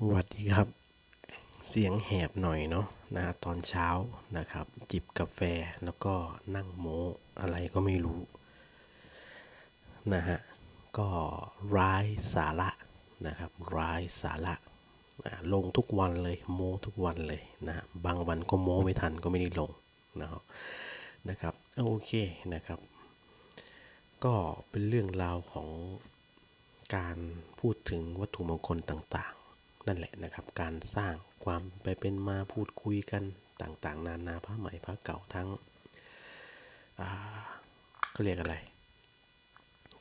สวัสดีครับ เสียงแหบหน่อยเนาะนะฮะตอนเช้านะครับ จิบกาแฟแล้วก็นั่งโมอะไรก็ไม่รู้นะฮะก็ร้ายสาระนะครับร้ายสาระลงทุกวันเลยโมทุกวันเลยนะฮะบางวันก็โมไม่ทันก็ไม่ได้ลงนะครับนะครับโอเคนะครับ ก็เป็นเรื่องราวของการพูดถึงวัตถุมงคลต่าง นั่นแหละนะครับ การสร้างความไปเป็นมาพูดคุยกันต่างๆ นานาผ้าใหม่ผ้าเก่าทั้งอ่าก็เรียกอะไร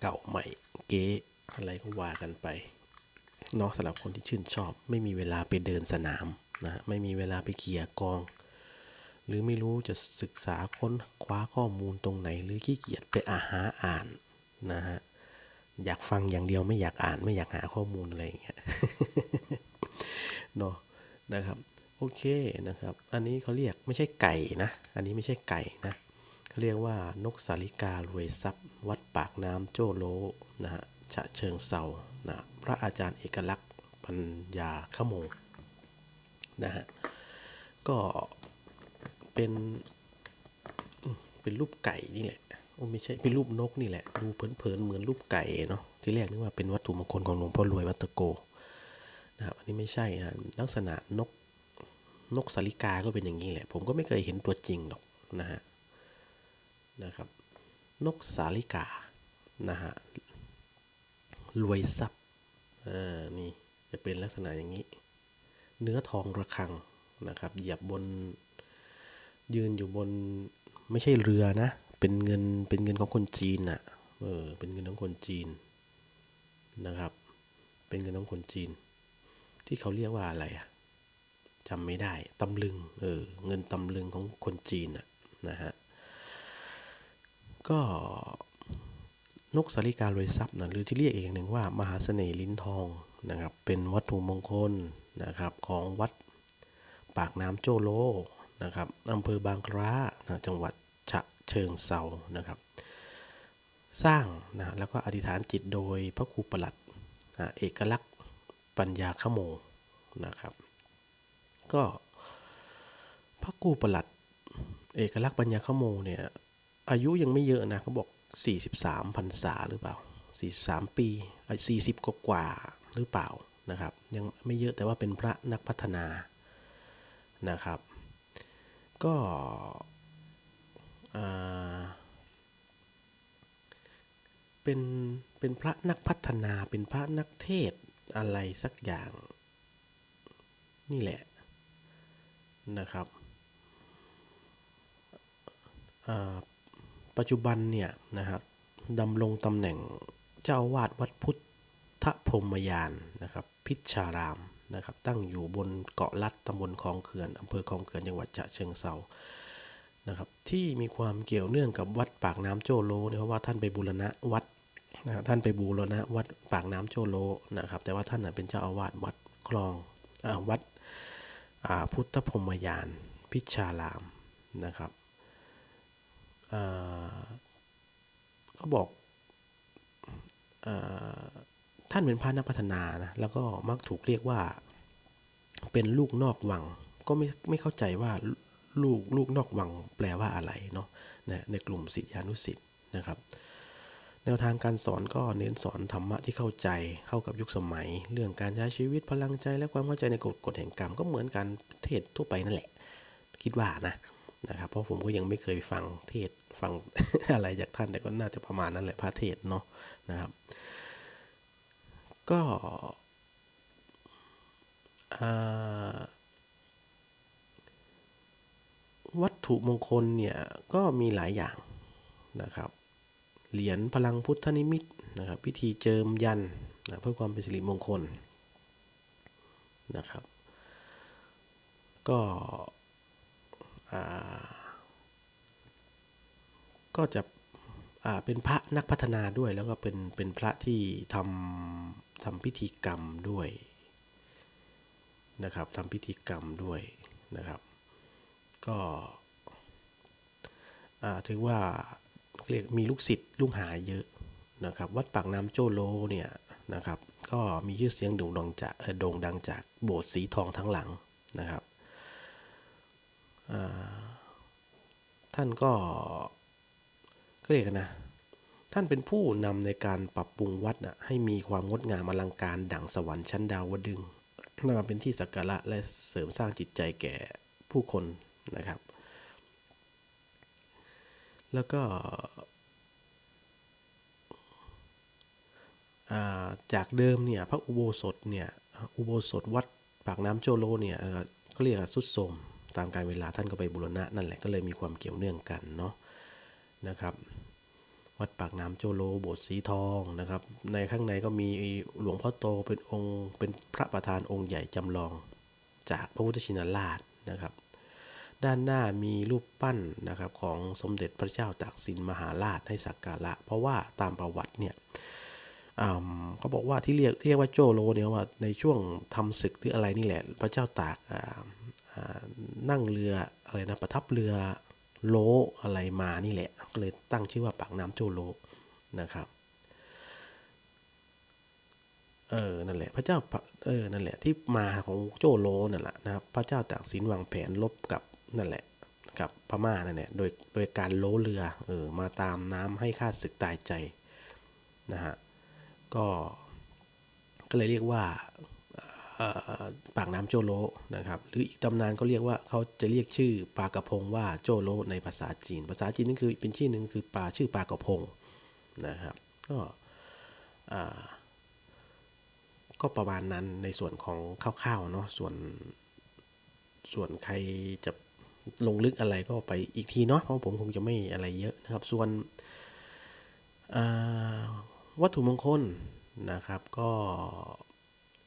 เก่าใหม่เก๊อะไรก็ว่ากันไปเนาะสำหรับคนที่ชื่นชอบ ไม่มีเวลาไปเดินสนามนะฮะไม่มีเวลาไปเขี่ยกอง หรือไม่รู้จะศึกษาค้นคว้าข้อมูลตรงไหน หรือขี้เกียจไปอาหาอ่านนะฮะอยากฟังอย่างเดียวไม่อยากอ่านไม่อยากหาข้อมูลอะไรอย่างเงี้ย เนาะนะครับโอเคนะครับ อันนี้เขาเรียกไม่ใช่ไก่นะ อันนี้ไม่ใช่ไก่นะเขาเรียกว่านกสาลิการวยทรัพย์ วัดปากน้ำโจโลนะฮะฉะเชิงเซานะพระอาจารย์เอกลักษณ์ปัญญาขโมงนะฮะก็เป็นเป็นรูปไก่นี่แหละโอ้ไม่ใช่เป็นรูปนกนี่แหละ ดูเผินๆเหมือนรูปไก่เนาะที่แรกนึกว่าเป็นวัตถุมงคลของหลวงพ่อรวยวัตะโก นะครับอันนี้ไม่ใช่นะลักษณะนกนกสาลิกาก็เป็นอย่างนี้แหละ ผมก็ไม่เคยเห็นตัวจริงหรอกนะฮะนะครับ นกสาลิกานะฮะรวยทรัพย์อ่านี่จะเป็นลักษณะอย่างนี้ เนื้อทองระฆังนะครับ เหยียบบนยืนอยู่บนไม่ใช่เรือนะ เป็นเงินเป็นเงินของคนจีนน่ะเออเป็นเงินของคนจีนนะครับ เป็นเงินของคนจีน ที่เขาเรียกว่าอะไรอะจำไม่ได้ตำลึงเออเงินตำลึงของคนจีนอะนะฮะก็นกสาลิการวยทรัพย์นะหรือที่เรียกอีกอย่างหนึ่งว่ามหาเสน่ห์ลิ้นทองนะครับ เป็นวัตถุมงคลนะครับของวัดปากน้ำโจโลนะครับอำเภอบางคล้านะจังหวัดฉะเชิงเซานะครับ สร้างนะแล้วก็อธิษฐานจิตโดยพระครูประหลัดอ่าเอกลักษณ์ ปัญญาขโมนะครับ ก็พระกูประหลัด เอกลักษณ์ปัญญาขโมเนี่ย อายุยังไม่เยอะนะเขาบอก 43พรรษาหรือเปล่า 43 ปี40กว่ากว่าหรือเปล่านะครับ ยังไม่เยอะแต่ว่าเป็นพระนักพัฒนานะครับ ก็เป็นเป็นพระนักพัฒนาเป็นพระนักเทศ อะไรสักอย่าง นี่แหละนะครับปัจจุบันเนี่ยนะครับดำรงตำแหน่งเจ้าวาดวัดพุทธพรมยานนะครับพิชารามนะครับตั้งอยู่บนเกาะลัดตำบลคลองเขื่อนอำเภอคลองเขื่อนจังหวัดฉะเชิงเซานะครับที่มีความเกี่ยวเนื่องกับวัดปากน้ำโจโลเนี่ยเพราะว่าท่านไปบูรณะวัด นะท่านไปบูรณะวัดปากน้ำโจโลนะครับ แต่ว่าท่านเป็นเจ้าอาวาสวัดคลองอวัดพุทธพรมยาน พิชารามนะครับเขาบอกอท่านเป็นพระนักพัฒนานะแล้วก็มักถูกเรียกว่าเป็นลูกนอกวัง ก็ไม่ไม่เข้าใจว่าลูกลูกนอกวังแปลว่าอะไรเนาะนะในกลุ่มศิษยานุศิษย์นะครับ แนวทางการสอนก็เน้นสอนธรรมะที่เข้าใจเข้ากับยุคสมัย เรื่องการใช้ชีวิตพลังใจและความเข้าใจในกฎกฎแห่งกรรมก็เหมือนการเทศทั่วไปนั่นแหละ คิดว่านะนะครับ เพราะผมก็ยังไม่เคยฟังเทศฟังอะไรจากท่านแต่ก็น่าจะประมาณนั้นแหละพระเทศเนาะนะครับ ก็วัตถุมงคลเนี่ยก็มีหลายอย่างนะครับ เหรียญพลังพุทธนิมิตนะครับพิธีเจิมยันนะเพื่อความเป็นสิริมงคลนะครับ ก็ก็จะเป็นพระนักพัฒนาด้วยแล้วก็เป็นเป็นพระที่ทำทำพิธีกรรมด้วยนะครับทำพิธีกรรมด้วยนะครับ ก็ถือว่า เรียกมีลูกศิษย์ลูกหาเยอะนะครับ วัดปากน้ำโจโลเนี่ยนะครับ ก็มีชื่อเสียงโด่งดังจากโด่งดังจากโบสถ์สีทองทั้งหลังนะครับท่านก็ก็เรียกนะท่านเป็นผู้นำในการปรับปรุงวัดนะให้มีความงดงามอลังการดั่งสวรรค์ชั้นดาวดึงส์มาเป็นที่สักการะและเสริมสร้างจิตใจแก่ผู้คนนะครับ แล้วก็จากเดิมเนี่ยพระอุโบสถเนี่ยอุโบสถวัดปากน้ำโจโลเนี่ยเอ่อก็เรียกสุดโทมตามการเวลาท่านก็ไปบูรณะนั่นแหละก็เลยมีความเกี่ยวเนื่องกันเนาะนะครับวัดปากน้ำโจโลโบสถ์สีทองนะครับ ในข้างในก็มีหลวงพ่อโตเป็นองค์เป็นพระประธานองค์ใหญ่จำลองจากพระพุทธชินราชนะครับ ด้านหน้ามีรูปปั้นนะครับของสมเด็จพระเจ้าตากสินมหาราชให้สักการะ เพราะว่าตามประวัติเนี่ยเขาบอกว่าที่เรียกเรียกว่าโจโลเนี่ยว่าในช่วงทำศึกหรืออะไรนี่แหละ พระเจ้าตากนั่งเรืออะไรนะประทับเรือโลอะไรมานี่แหละก็เลยตั้งชื่อว่าปากน้ำโจโลนะครับเออนั่นแหละพระเจ้าเออนั่นแหละที่มาของโจโลนั่นแหละนะครับพระเจ้าตากสินวางแผนลบกับ นั่นแหละกับพม่านั่นแหละโดยโดยการโลเรือเออมาตามน้ำให้ข้าศึกตายใจนะฮะก็ก็เลยเรียกว่าปากน้ำโจโลนะครับ หรืออีกตำนานก็เรียกว่าเขาจะเรียกชื่อปลากระพงว่าโจโลในภาษาจีน ภาษาจีนนั่นคือเป็นชื่อหนึ่งคือปลาชื่อปลากระพงนะครับก็อ่าก็ประมาณนั้นในส่วนของคร่าวๆเนาะส่วนส่วนใครจะ ลงลึกอะไรก็ไปอีกทีเนาะเพราะผมคงจะไม่อะไรเยอะนะครับ ส่วนวัตถุมงคลนะครับก็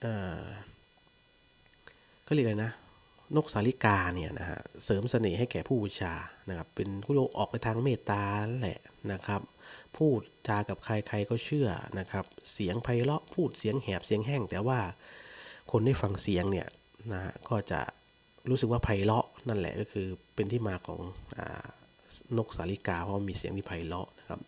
เออก็เรียกอะไรนะ นกสาลิกาเนี่ยนะฮะเสริมเสน่ห์ให้แก่ผู้บูชานะครับเป็นผู้โลกออกไปทางเมตตาแหละนะครับ พูดจากับใครใครก็เชื่อนะครับ เสียงไพเราะพูดเสียงแหบเสียงแห้ง แต่ว่าคนได้ฟังเสียงเนี่ยนะฮะก็จะ รู้สึกว่าไพเราะนั่นแหละก็คือเป็นที่มาของอนกสาลิกาเพราะมีเสียงที่ไพเราะนะครับ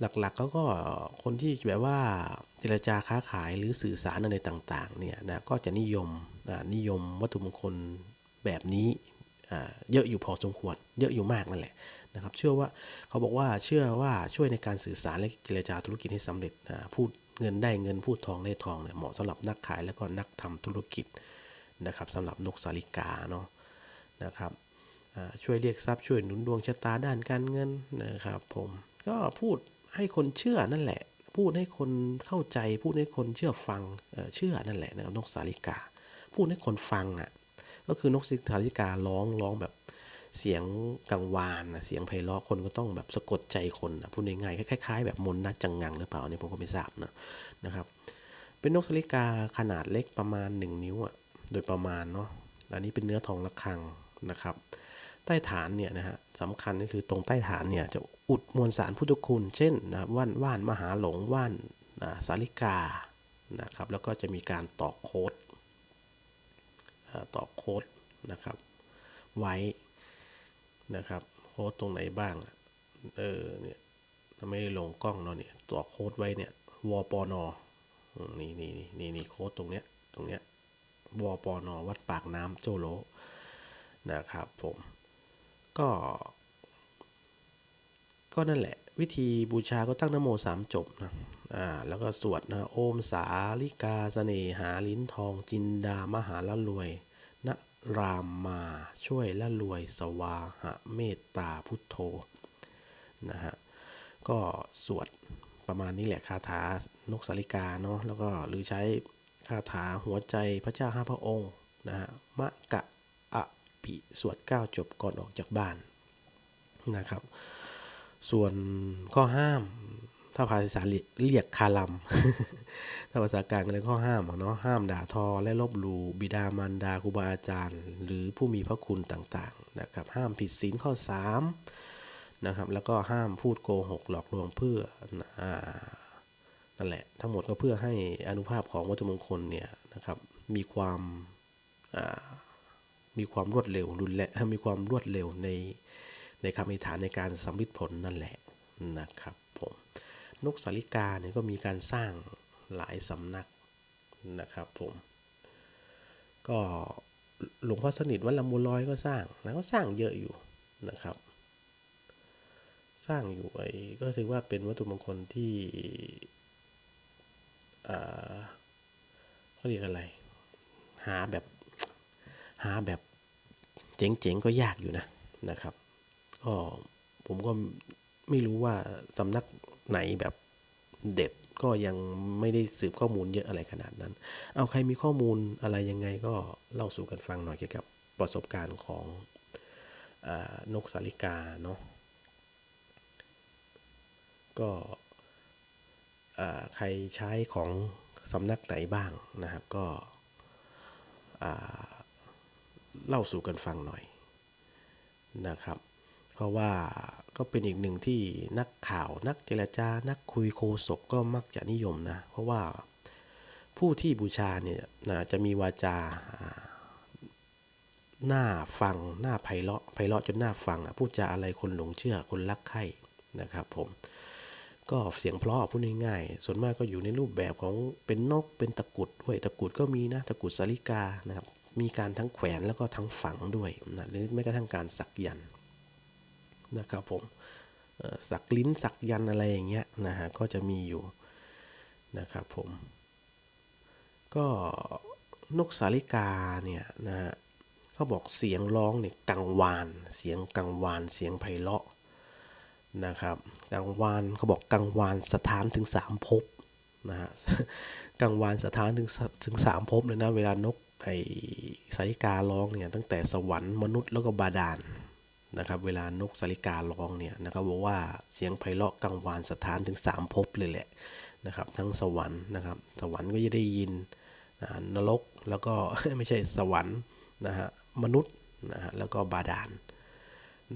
หลักๆก็ก็คนที่แบบว่าเจรจาค้าขายหรือสื่อสารอะไรต่างๆเนี่ยนะก็จะนิยมนิยมวัตถุมงคลแบบนี้เยอะอยู่พอสมควร เยอะอยู่มากนั่นแหละนะครับ เชื่อว่าเขาบอกว่าเชื่อว่าช่วยในการสื่อสารและเจรจาธุรกิจให้สำเร็จพูดเงินได้เงินพูดทองได้ทองเนี่ยเหมาะสำหรับนักขายแล้วก็นักทำธุรกิจ นะครับสำหรับนกสาลิกาเนาะนะครับช่วยเรียกทรัพย์ช่วยหนุนดวงชะตาด้านการเงินนะครับผมก็พูดให้คนเชื่อนั่นแหละ พูดให้คนเข้าใจ พูดให้คนเชื่อฟังเชื่อนั่นแหละนะครับนกสาลิกา พูดให้คนฟังอะก็คือนกสาลิการ้องร้องแบบเสียงกังวานนะเสียงไพเราะคนก็ต้องแบบสะกดใจคนนะพูดง่ายๆคล้ายๆ แบบมนต์นัดจังงังหรือเปล่าเนี่ยผมก็ไม่ทราบนะนะครับ เป็นนกสาลิกาขนาดเล็กประมาณ 1 นิ้วอะ โดยประมาณเนาะอันนี้เป็นเนื้อทองระฆังนะครับ ใต้ฐานเนี่ยนะฮะสำคัญก็คือตรงใต้ฐานเนี่ยจะอุดมวลสารพุทธคุณ เช่นนะครับว่านว่านมหาหลงว่านอ่าสาลิกานะครับแล้วก็จะมีการตอกโค้ดอ่าตอกโค้ดนะครับไว้นะครับโค้ดตรงไหนบ้างเออเนี่ยถ้าไม่ได้ลงกล้องเนาะเนี่ยตอกโค้ดไว้เนี่ยวปนนี่นี่นี่นี่โค้ดตรงเนี้ยตรงเนี้ย วปนวัดปากน้ำโจโลนะครับผมก็ ก็นั่นแหละ วิธีบูชาก็ตั้งนโมสามจบนะอ่าแล้วก็สวดนะโอมสาลิกาเสน่หาลิ้นทองจินดามหาละรวยนะรามมาช่วยละรวยสวาหะเมตตาพุทโธนะฮะก็สวดประมาณนี้แหละคาถานกสาลิกาเนาะแล้วก็หรือใช้ คาถาหัวใจพระเจ้าห้าพระองค์นะฮะมะกะอะปิสวดเก้าจบก่อนออกจากบ้านนะครับ ส่วนข้อห้ามถ้าภาษาเรียกเรียกคาลัม ถ้าภาษากลางก็เรียกข้อห้ามเนาะห้ามด่าทอและลบหลู่บิดามารดาครูบาอาจารย์ หรือผู้มีพระคุณต่างๆนะครับ ห้ามผิดศีลข้อ3นะครับแล้วก็ห้ามพูดโกหกหลอกลวงเพื่ออ นั่นแหละ ทั้งหมดก็เพื่อให้อนุภาพของวัตถุมงคลเนี่ยนะครับ มีความมีความรวดเร็วรุนแรงมีความรวดเร็วในในคำอธิษฐานในการสำลิดผลนั่นแหละนะครับผมนกสาลิกาเนี่ยก็มีการสร้างหลายสำนักนะครับผมก็หลวงพ่อสนิทวัดลำบุลอยก็สร้างแล้วก็สร้างเยอะอยู่นะครับ สร้างอยู่ไอ้ก็ถือว่าเป็นวัตถุมงคลที่ เขาเรียกอะไร หาแบบหาแบบเจ๋งๆก็ยากอยู่นะนะครับ ก็ผมก็ไม่รู้ว่าสำนักไหนแบบเด็ดก็ยังไม่ได้สืบข้อมูลเยอะอะไรขนาดนั้น เอาใครมีข้อมูลอะไรยังไงก็เล่าสู่กันฟังหน่อยเกี่ยวกับประสบการณ์ของอนกสาลิกาเนาะก็ ใครใช้ของสำนักไหนบ้างนะครับ ก็เล่าสู่กันฟังหน่อยนะครับ เพราะว่าก็เป็นอีกหนึ่งที่นักข่าวนักเจรจา นักคุยโคศกก็มักจะนิยมนะ เพราะว่าผู้ที่บูชาเนี่ยนะจะมีวาจาอ่าน่าฟังหน่าไพเราะไพเราะจนหน่าฟังพูดจาอะไรคนหลงเชื่อคนรักใคร่นะครับผม ก็เสียงเพราะพูดง่ายๆส่วนมากก็อยู่ในรูปแบบของเป็นนกเป็นตะกุดด้วยตะกุดก็มีนะตะกุดสาลิกานะครับมีการทั้งแขวนแล้วก็ทั้งฝังด้วยนะหรือแม้กระทั่งการสักยันนะครับผมสักลิ้นสักยันอะไรอย่างเงี้ยนะฮะก็จะมีอยู่นะครับผมก็นกสาลิกาเนี่ยนะฮะเขาบอกเสียงร้องเนี่ยกังวาน เสียงกังวาน เสียงไพเราะ นะครับกังวานเขาบอกกังวานสถานถึงสามภพนะฮะกังวานสถานถึงสถึงสามภพเลยนะ เวลานกไอสาริการ้องเนี่ยตั้งแต่สวรรค์มนุษย์แล้วก็บาดาลนะครับ เวลานกสาริการ้องเนี่ยนะครับบอกว่าเสียงไพเราะกังวานสถานถึงสามภพเลยแหละนะครับ ทั้งสวรรค์นะครับ สวรรค์ก็จะได้ยินนะนรกแล้วก็ไม่ใช่สวรรค์นะฮะมนุษย์นะฮะแล้วก็บาดาล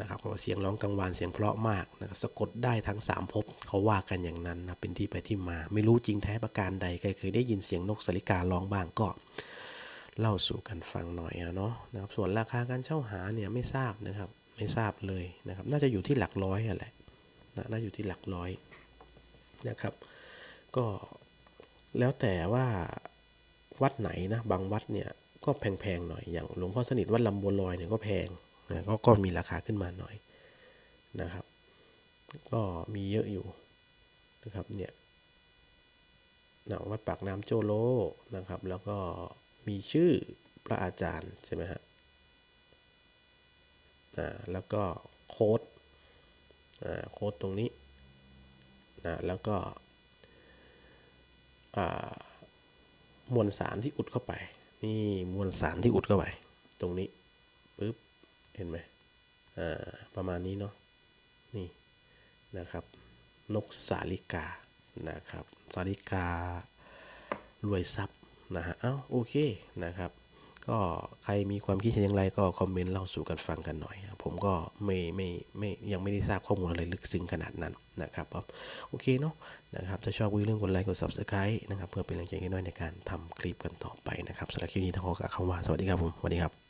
นะครับเพราะเสียงร้องกังวานเสียงเพราะมากนะครับสะกดได้ทั้งสามภพเขาว่ากันอย่างนั้นนะเป็นที่ไปที่มา ไม่รู้จริงแท้ประการใดใครเคยได้ยินเสียงนกสาริการ้องบ้างก็ เล่าสู่กันฟังหน่อยอะเนาะนะครับส่วนราคาการเช่าหาเนี่ยไม่ทราบนะครับไม่ทราบเลยนะครับน่าจะอยู่ที่หลักร้อยอะแหละนะน่าอยู่ที่หลักร้อยนะครับ ก็แล้วแต่ว่าวัดไหนนะบางวัดเนี่ยก็แพงๆหน่อยอย่างหลวงพ่อสนิทวัดลำบัวลอยเนี่ยก็แพง นะก็ก็มีราคาขึ้นมาหน่อยนะครับ ก็มีเยอะอยู่นะครับเนี่ยนะวัดปากน้ำโจโลนะครับ แล้วก็มีชื่อพระอาจารย์ใช่ไหมฮะอ่าแล้วก็โค้ดอ่าโค้ดตรงนี้นะแล้วก็อ่ามวลสารที่อุดเข้าไป นี่มวลสารที่อุดเข้าไป ตรงนี้ปึ๊บ เห็นไหมอ่าประมาณนี้เนาะนี่นะครับนกสาลิกานะครับสาลิการวยทรัพย์นะฮะเอ้าโอเคนะครับ ก็ใครมีความคิดเห็นอย่างไรก็คอมเมนต์เล่าสู่กันฟังกันหน่อย ผมก็ไม่ไม่ไม่ยังไม่ได้ทราบข้อมูลอะไรลึกซึ้งขนาดนั้นนะครับโอเคเนาะนะครับถ้าชอบวิเรื่องกดไลค์กด subscribe นะครับเพื่อเป็นแรงใจให้น้อยในการทำคลิปกันต่อไปนะครับสำหรับคลิปนี้ต้องขอกล่าวคำว่าสวัสดีครับผมสวัสดีครับ